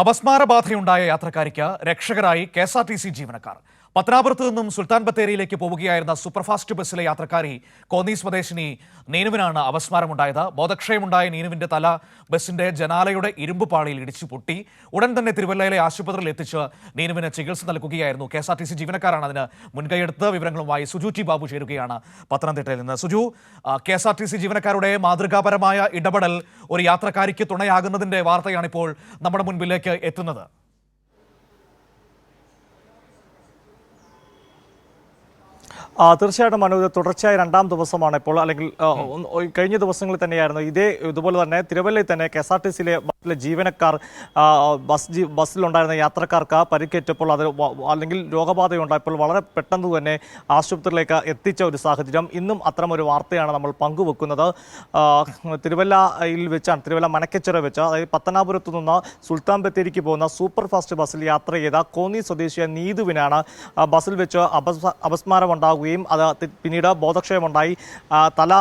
അപസ്മാരബാധയുണ്ടായ യാത്രക്കാരിക്ക് രക്ഷകരായി K S R T C ജീവനക്കാർ. പത്തനാപുരത്ത് നിന്നും സുൽത്താൻ ബത്തേരിയിലേക്ക് പോവുകയായിരുന്ന സൂപ്പർഫാസ്റ്റ് ബസ്സിലെ യാത്രക്കാരി കോന്നി സ്വദേശിനി നീനുവിനാണ് അപസ്മാരമുണ്ടായത്. ബോധക്ഷയമുണ്ടായ നീനുവിന്റെ തല ബസിന്റെ ജനാലയുടെ ഇരുമ്പ് പാളിയിൽ ഇടിച്ചു പൊട്ടി. ഉടൻ തന്നെ തിരുവല്ലയിലെ ആശുപത്രിയിൽ എത്തിച്ച് നീനുവിന് ചികിത്സ നൽകുകയായിരുന്നു. K S R T C ജീവനക്കാരാണ് അതിന് മുൻകൈയെടുത്ത് വിവരങ്ങളുമായി സുജു ടി ബാബു ചേരുകയാണ് പത്തനംതിട്ടയിൽ നിന്ന്. Suju K S R T C ജീവനക്കാരുടെ മാതൃകാപരമായ ഇടപെടൽ ഒരു യാത്രക്കാരിക്ക് തുണയാകുന്നതിന്റെ വാർത്തയാണിപ്പോൾ നമ്മുടെ മുൻപിലേക്ക് എത്തുന്നത്. തീർച്ചയായിട്ടും മനു ഇത് തുടർച്ചയായ രണ്ടാം ദിവസമാണ് ഇപ്പോൾ അല്ലെങ്കിൽ കഴിഞ്ഞ ദിവസങ്ങളിൽ തന്നെയായിരുന്നു. ഇതേ ഇതുപോലെ തന്നെ തിരുവല്ലയിൽ തന്നെ കെ എസ് ആർ ടി സിയിലെ ബസ്സിലെ ജീവനക്കാർ ബസ് ബസ്സിലുണ്ടായിരുന്ന യാത്രക്കാർക്ക് പരിക്കേറ്റപ്പോൾ അത് അല്ലെങ്കിൽ രോഗബാധയുണ്ടായപ്പോൾ വളരെ പെട്ടെന്ന് തന്നെ ആശുപത്രിയിലേക്ക് എത്തിച്ച ഒരു സാഹചര്യം. ഇന്നും അത്തരം ഒരു വാർത്തയാണ് നമ്മൾ പങ്കുവെക്കുന്നത്. തിരുവല്ലയിൽ വെച്ചാണ് തിരുവല്ല മനക്കച്ചിറ വെച്ച് അതായത് പത്തനാപുരത്തു നിന്ന് സുൽത്താൻ ബത്തേരിക്ക് പോകുന്ന സൂപ്പർ ഫാസ്റ്റ് ബസ്സിൽ യാത്ര ചെയ്ത കോന്നി സ്വദേശിയ നീതുവിനാണ് ബസ്സിൽ വെച്ച് അപസ് അപസ്മാരം ഉണ്ടാവുകയും അത് പിന്നീട് ബോധക്ഷയമുണ്ടായി. തല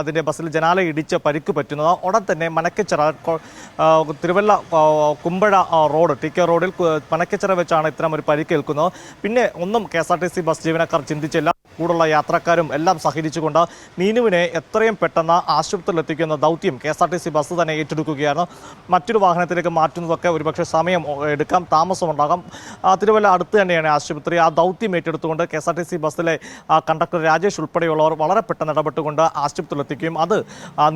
അതിന്റെ ബസ്സിൽ ജനാല ഇടിച്ച് പരിക്ക് പറ്റുന്നത്. ഉടൻ തന്നെ Manakkachira Thiruvalla Kumbazha road T K റോഡിൽ പനക്കച്ചിറ വെച്ചാണ് ഇത്തരം ഒരു പരിക്കേൽക്കുന്നത് പിന്നെ ഒന്നും കെ ബസ് ജീവനക്കാർ ചിന്തിച്ചില്ല. കൂടുള്ള യാത്രക്കാരും എല്ലാം സഹകരിച്ചുകൊണ്ട് നീനുവിനെ എത്രയും പെട്ടെന്ന് ആശുപത്രിയിൽ എത്തിക്കുന്ന ദൗത്യം K S R T C bus തന്നെ ഏറ്റെടുക്കുകയാണ് മറ്റൊരു വാഹനത്തിലേക്ക് മാറ്റുന്നതൊക്കെ ഒരുപക്ഷെ സമയം എടുക്കാം താമസമുണ്ടാകാം. തിരുവല്ല അടുത്ത് തന്നെയാണ് ആശുപത്രി. ആ ദൗത്യം ഏറ്റെടുത്തുകൊണ്ട് K S R T C ബസ്സിലെ കണ്ടക്ടർ രാജേഷ് ഉൾപ്പെടെയുള്ളവർ വളരെ പെട്ടെന്ന് ഇടപെട്ടുകൊണ്ട് ആശുപത്രിയിൽ എത്തിക്കുകയും അത്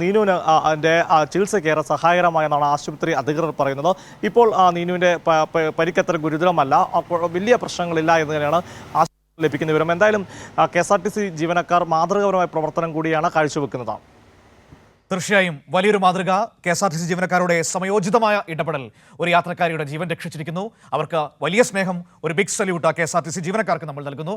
നീനുവിന് അതിന്റെ ചികിത്സയ്ക്കേറെ സഹായകരമായെന്നാണ് ആശുപത്രി അധികൃതർ പറയുന്നത്. ഇപ്പോൾ നീനുവിന്റെ പരിക്കത്ര ഗുരുതരമല്ല. അപ്പോൾ വലിയ പ്രശ്നങ്ങളില്ല എന്ന് തന്നെയാണ് ലഭിക്കുന്ന വിവരം. എന്തായാലും K S R T C ജീവനക്കാർ മാതൃകാപരമായ പ്രവർത്തനം കൂടിയാണ് കാഴ്ചവെക്കുന്നത്. തീർച്ചയായും വലിയൊരു മാതൃക K S R T C ജീവനക്കാരുടെ സമയോചിതമായ ഇടപെടൽ ഒരു യാത്രക്കാരിയുടെ ജീവൻ രക്ഷിച്ചിരിക്കുന്നു. അവർക്ക് വലിയ സ്നേഹം ഒരു big salute K S R T C ജീവനക്കാർക്ക് നമ്മൾ നൽകുന്നു.